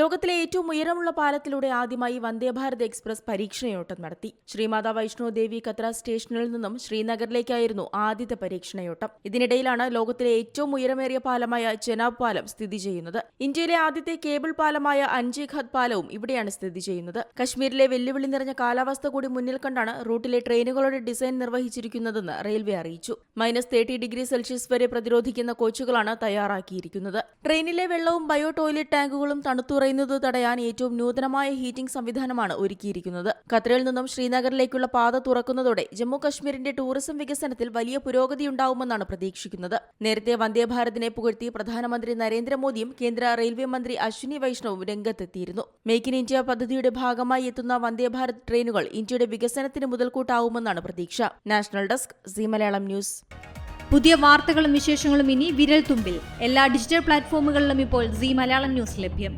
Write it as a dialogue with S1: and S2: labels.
S1: ലോകത്തിലെ ഏറ്റവും ഉയരമുള്ള പാലത്തിലൂടെ ആദ്യമായി വന്ദേഭാരത് എക്സ്പ്രസ് പരീക്ഷണയോട്ടം നടത്തി. ശ്രീമാതാ വൈഷ്ണോദേവി കത്ര സ്റ്റേഷനിൽ നിന്നും ശ്രീനഗറിലേക്കായിരുന്നു ആദ്യത്തെ പരീക്ഷണയോട്ടം. ഇതിനിടയിലാണ് ലോകത്തിലെ ഏറ്റവും ഉയരമേറിയ പാലമായ ചെനാബ് പാലം സ്ഥിതി ചെയ്യുന്നത്. ഇന്ത്യയിലെ ആദ്യത്തെ കേബിൾ പാലമായ അൻജി ഖത് പാലവും ഇവിടെയാണ് സ്ഥിതി ചെയ്യുന്നത്. കശ്മീരിലെ വെല്ലുവിളി നിറഞ്ഞ കാലാവസ്ഥ കൂടി മുന്നിൽ കണ്ടാണ് റൂട്ടിലെ ട്രെയിനുകളുടെ ഡിസൈൻ നിർവഹിച്ചിരിക്കുന്നതെന്ന് റെയിൽവേ അറിയിച്ചു. മൈനസ് തേർട്ടി ഡിഗ്രി സെൽഷ്യസ് വരെ പ്രതിരോധിക്കുന്ന കോച്ചുകളാണ് തയ്യാറാക്കിയിരിക്കുന്നത്. ട്രെയിനിലെ വെള്ളവും ബയോ ടോയ്ലറ്റ് ടാങ്കുകളും തണുത്തുറയുന്നത് തടയാൻ ഏറ്റവും നൂതനമായ ഹീറ്റിംഗ് സംവിധാനമാണ് ഒരുക്കിയിരിക്കുന്നത്. ഖത്തറിൽ നിന്നും ശ്രീനഗറിലേക്കുള്ള പാത തുറക്കുന്നതോടെ ജമ്മു കശ്മീരിന്റെ ടൂറിസം വികസനത്തിൽ വലിയ പുരോഗതിയുണ്ടാവുമെന്നാണ് പ്രതീക്ഷിക്കുന്നത്. നേരത്തെ വന്ദേ ഭാരതിനെ പുകഴ്ത്തി പ്രധാനമന്ത്രി നരേന്ദ്രമോദിയും കേന്ദ്ര റെയിൽവേ മന്ത്രി അശ്വിനി വൈഷ്ണവും രംഗത്തെത്തിയിരുന്നു. മേക്ക് ഇൻ ഇന്ത്യ പദ്ധതിയുടെ ഭാഗമായി എത്തുന്ന വന്ദേ ഭാരത് ട്രെയിനുകൾ ഇന്ത്യയുടെ വികസനത്തിന് മുതൽക്കൂട്ടാവുമെന്നാണ് പ്രതീക്ഷ. National desk Zee Malayalam news.
S2: പുതിയ വാർത്തകളും വിശേഷങ്ങളും ഇനി വിരൽ തുമ്പിൽ എല്ലാ ഡിജിറ്റൽ പ്ലാറ്റ്ഫോമുകളിലും ഇപ്പോൾ സി മലയാളം ന്യൂസ് ലഭ്യം.